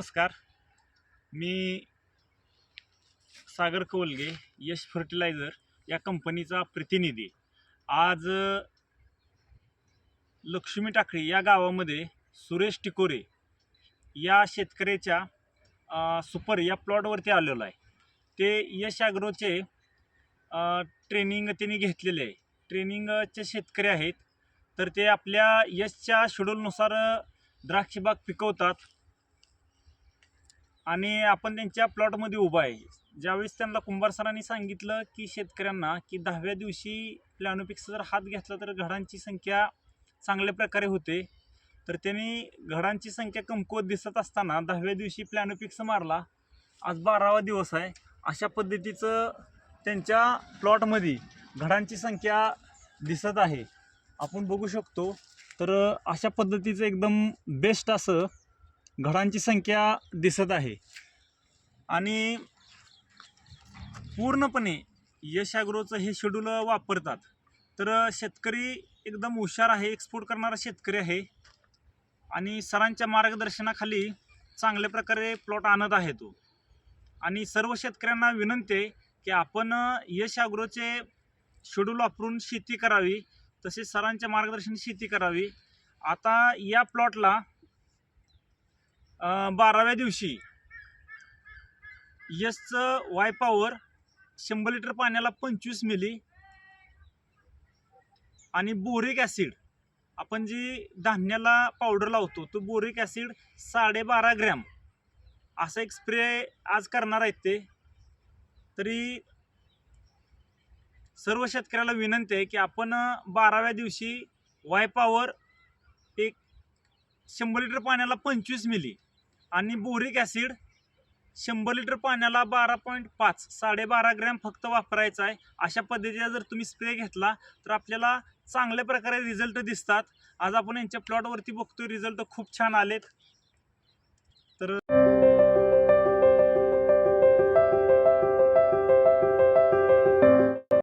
नमस्कार. मी सागर कवलगे यश फर्टिलायझर या कंपनीचा प्रतिनिधी. आज लक्ष्मी टाकळी या गावामध्ये सुरेश टिकोरे या शेतकऱ्याच्या सुपर या प्लॉटवरती आलेलो आहे. ते यश ॲग्रोचे ट्रेनिंग त्यांनी घेतलेले आहे. ट्रेनिंगचे शेतकरी आहेत. तर ते आपल्या यशच्या शेड्यूलनुसार द्राक्षबाग पिकवतात. आणि आपण त्यांच्या प्लॉटमध्ये उभा आहे. ज्यावेळेस त्यांना कुंभार सरांनी सांगितलं की शेतकऱ्यांना की दहाव्या दिवशी प्लॅनोपिक्सचा जर हात घेतला तर घडांची संख्या चांगल्या प्रकारे होते. तर त्यांनी घडांची संख्या कमकुवत दिसत असताना दहाव्या दिवशी प्लॅनोपिक्स मारला. आज बारावा दिवस आहे. अशा पद्धतीचं त्यांच्या प्लॉटमध्ये घडांची संख्या दिसत आहे. आपण बघू शकतो. तर अशा पद्धतीचं एकदम बेस्ट असं घडांची संख्या दिसत आहे. आणि पूर्णपणे यश ॲग्रोचं हे शेड्यूल वापरतात. तर शेतकरी एकदम हुशार आहे एक्सपोर्ट करणारा शेतकरी आहे. आणि सरांच्या मार्गदर्शनाखाली चांगल्या प्रकारे प्लॉट आणत आहे तो. आणि सर्व शेतकऱ्यांना विनंती आहे की आपण यश ॲग्रोचे शेड्यूल वापरून शेती करावी तसेच सरांच्या मार्गदर्शन शेती करावी. आता या प्लॉटला बाराव्या दिवशी यसचं वाय पॉवर शंभर लिटर पाण्याला पंचवीस मिली आणि बोरिक ॲसिड आपण जी धान्याला पावडर लावतो तो बोरिक ॲसिड साडेबारा ग्रॅम असा एक स्प्रे आज करणार आहेत ते. तरी सर्व शेतकऱ्याला विनंती आहे की आपण बाराव्या दिवशी वाय पॉवर एक शंभर लिटर पाण्याला पंचवीस मिली आणि बोरिक ॲसिड शंभर लिटर पाण्याला बारा पॉईंट पाच साडेबारा ग्रॅम फक्त वापरायचा आहे. अशा पद्धतीचा जर तुम्ही स्प्रे घेतला तर आपल्याला चांगल्या प्रकारे रिझल्ट दिसतात. आज आपण यांच्या प्लॉटवरती बघतोय रिझल्ट खूप छान आलेत. तर